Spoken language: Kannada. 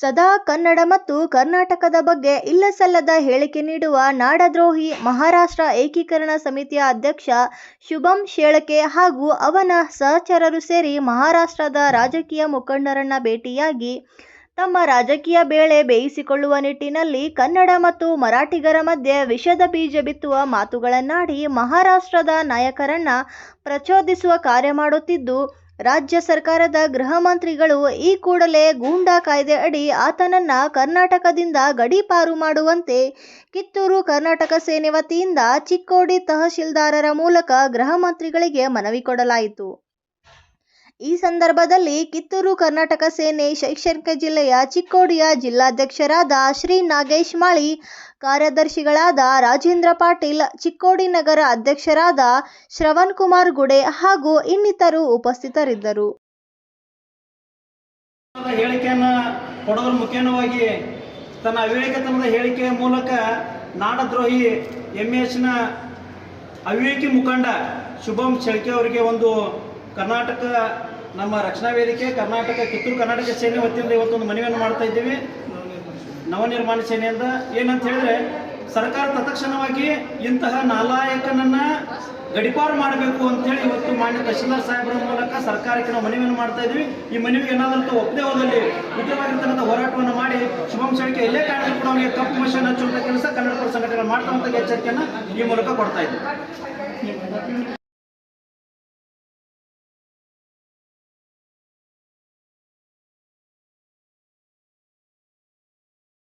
ಸದಾ ಕನ್ನಡ ಮತ್ತು ಕರ್ನಾಟಕದ ಬಗ್ಗೆ ಇಲ್ಲಸಲ್ಲದ ಹೇಳಿಕೆ ನೀಡುವ ನಾಡದ್ರೋಹಿ ಮಹಾರಾಷ್ಟ್ರ ಏಕೀಕರಣ ಸಮಿತಿಯ ಅಧ್ಯಕ್ಷ ಶುಭಂ ಶೇಳಕೆ ಹಾಗೂ ಅವನ ಸಹಚರರು ಸೇರಿ ಮಹಾರಾಷ್ಟ್ರದ ರಾಜಕೀಯ ಮುಖಂಡರನ್ನ ಭೇಟಿಯಾಗಿ ತಮ್ಮ ರಾಜಕೀಯ ಬೇಳೆ ಬೇಯಿಸಿಕೊಳ್ಳುವ ನಿಟ್ಟಿನಲ್ಲಿ ಕನ್ನಡ ಮತ್ತು ಮರಾಠಿಗರ ಮಧ್ಯೆ ವಿಷದ ಬೀಜ ಬಿತ್ತುವ ಮಾತುಗಳನ್ನಾಡಿ ಮಹಾರಾಷ್ಟ್ರದ ನಾಯಕರನ್ನ ಪ್ರಚೋದಿಸುವ ಕಾರ್ಯ ಮಾಡುತ್ತಿದ್ದು ರಾಜ್ಯ ಸರ್ಕಾರದ ಗೃಹ ಮಂತ್ರಿಗಳು ಈ ಕೂಡಲೇ ಗೂಂಡಾ ಕಾಯ್ದೆ ಅಡಿ ಆತನನ್ನ ಕರ್ನಾಟಕದಿಂದ ಗಡೀಪಾರು ಮಾಡುವಂತೆ ಕಿತ್ತೂರು ಕರ್ನಾಟಕ ಸೇನೆ ವತಿಯಿಂದ ಚಿಕ್ಕೋಡಿ ತಹಶೀಲ್ದಾರರ ಮೂಲಕ ಗೃಹ ಮಂತ್ರಿಗಳಿಗೆ ಮನವಿ ಕೊಡಲಾಯಿತು. ಈ ಸಂದರ್ಭದಲ್ಲಿ ಕಿತ್ತೂರು ಕರ್ನಾಟಕ ಸೇನೆ ಶೈಕ್ಷಣಿಕ ಜಿಲ್ಲೆಯ ಚಿಕ್ಕೋಡಿಯ ಜಿಲ್ಲಾಧ್ಯಕ್ಷರಾದ ಶ್ರೀ ನಾಗೇಶ್ ಮಾಳಿ, ಕಾರ್ಯದರ್ಶಿಗಳಾದ ರಾಜೇಂದ್ರ ಪಾಟೀಲ್, ಚಿಕ್ಕೋಡಿ ನಗರ ಅಧ್ಯಕ್ಷರಾದ ಶ್ರವಣ್ ಕುಮಾರ್ ಗುಡೆ ಹಾಗೂ ಇನ್ನಿತರು ಉಪಸ್ಥಿತರಿದ್ದರು. ಹೇಳಿಕೆಯನ್ನು ಕೊಡೋದ್ರ ತನ್ನ ಅವಿವೇಕತನದ ಹೇಳಿಕೆಯ ಮೂಲಕ ನಾಡದ್ರೋಹಿ ಎಂ ಎಚ್ನ ಅವಿವೇಕಿ ಮುಖಂಡ ಶುಭಂ ಶೆಳ್ಕೆ ಅವರಿಗೆ ಒಂದು ಕರ್ನಾಟಕ, ನಮ್ಮ ರಕ್ಷಣಾ ವೇದಿಕೆ, ಕರ್ನಾಟಕ, ಕಿತ್ತೂರು ಕರ್ನಾಟಕ ಸೇನೆ ವತಿಯಿಂದ ಇವತ್ತೊಂದು ಮನವಿಯನ್ನು ಮಾಡ್ತಾ ಇದ್ದೀವಿ. ನವನಿರ್ಮಾಣ ಸೇನೆಯಿಂದ. ಏನಂತ ಹೇಳಿದ್ರೆ, ಸರ್ಕಾರ ತತ್ಕ್ಷಣವಾಗಿ ಇಂತಹ ನಾಲಾಯಕನನ್ನ ಗಡಿಪಾರು ಮಾಡಬೇಕು ಅಂತೇಳಿ ಇವತ್ತು ಮಾನ್ಯ ತಹಶೀಲ್ದಾರ್ ಸಾಹೇಬರ ಮೂಲಕ ಸರ್ಕಾರಕ್ಕೆ ನಾವು ಮನವಿಯನ್ನು ಮಾಡ್ತಾ ಇದ್ದೀವಿ. ಈ ಮನವಿಗೆ ಏನಾದಂತ ಒಪ್ಪದೇ ಹೋದಲ್ಲಿ ಉಗ್ರವಾಗಿರ್ತಕ್ಕಂಥ ಹೋರಾಟವನ್ನು ಮಾಡಿ ಶುಭಂ ಎಲ್ಲೇ ಕಾರಣಕ್ಕೂ ಕೂಡ ಅವನಿಗೆ ಕಪ್ಪು ಮಷನ್ ಹಚ್ಚುವಂಥ ಕೆಲಸ ಕನ್ನಡ ಸಂಘಟನೆ ಮಾಡ್ತಾ ಎಚ್ಚರಿಕೆಯನ್ನು ಈ ಮೂಲಕ ಕೊಡ್ತಾ ಇದ್ದೀವಿ.